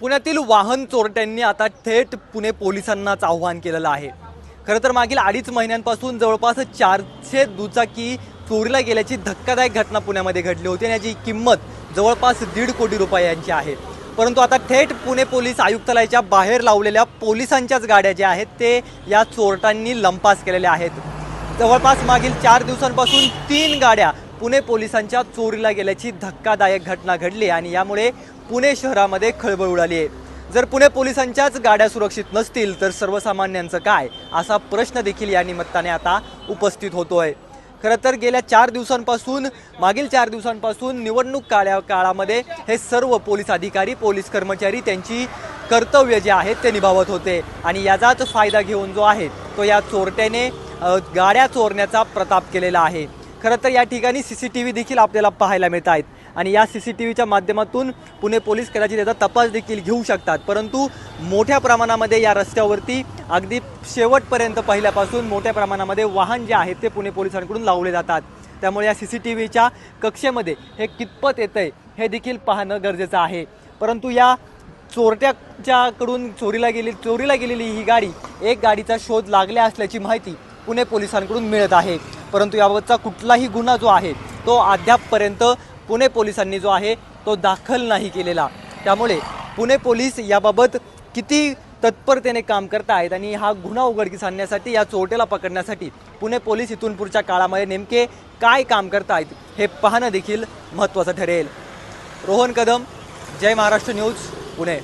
पुण्यातील वाहन चोरट्यांनी आता थेट पुणे पोलिसांनाच आव्हान केलेलं आहे. खरं तर मागील अडीच महिन्यांपासून जवळपास चारशे दुचाकी चोरीला गेल्याची धक्कादायक घटना पुण्यामध्ये घडली होती आणि याची किंमत जवळपास दीड कोटी रुपयांची आहे. परंतु आता थेट पुणे पोलीस आयुक्तालयाच्या बाहेर लावलेल्या पोलिसांच्याच गाड्या ज्या आहेत ते या चोरट्यांनी लंपास केलेल्या आहेत. जवळपास मागील चार दिवसांपासून तीन गाड्या पुणे पोलिसांच्या चोरीला गेल्याची धक्कादायक घटना घडली आणि यामुळे पुणे शहरामध्ये खळबळ उडाली आहे. जर पुणे पोलिसांच्याच गाड्या सुरक्षित नसतील तर सर्वसामान्यांचं काय? असा प्रश्न देखील या निमित्ताने आता उपस्थित होतोय. खरं तर गेल्या चार दिवसांपासून मागील चार दिवसांपासून निवडणूक काळ्या काळामध्ये हे सर्व पोलीस अधिकारी पोलीस कर्मचारी त्यांची कर्तव्य जे आहेत ते निभावत होते आणि याचाच फायदा घेऊन जो आहे तो या चोरट्याने गाड्या चोरण्याचा प्रताप केलेला आहे. खरं तर या ठिकाणी सी सी टी व्ही देखील आपल्याला पाहायला मिळत आहेत. आणि या सी सी टी व्हीच्या माध्यमातून पुणे पोलीस कदाचित याचा तपास देखील घेऊ शकतात. परंतु मोठ्या प्रमाणामध्ये या रस्त्यावरती अगदी शेवटपर्यंत पहिल्यापासून मोठ्या प्रमाणामध्ये वाहन जे आहेत ते पुणे पोलिसांकडून लावले जातात. त्यामुळे या सी सी टी व्हीच्या कक्षेमध्ये हे कितपत येतं आहे हे देखील पाहणं गरजेचं आहे. परंतु या चोरट्याच्याकडून चोरीला गेली चोरीला गेलेली ही गाडी एक गाडीचा शोध लागल्या असल्याची माहिती पुणे पोलिसांकडून मिळत आहे. परंतु याबाबतचा कुठलाही गुन्हा जो आहे तो अद्यापपर्यंत पुणे पोलिसांनी जो आहे तो दाखल नाही केलेला. त्यामुळे पुणे पोलीस याबाबत किती तत्परतेने काम करतायत आणि हा गुन्हा उघडकीस आणण्यासाठी या चोरट्याला पकडण्यासाठी पुणे पोलीस इथून पुढच्या काळामध्ये नेमके काय काम करतायत हे पाहणं देखील महत्त्वाचं ठरेल. रोहन कदम जय महाराष्ट्र न्यूज पुणे.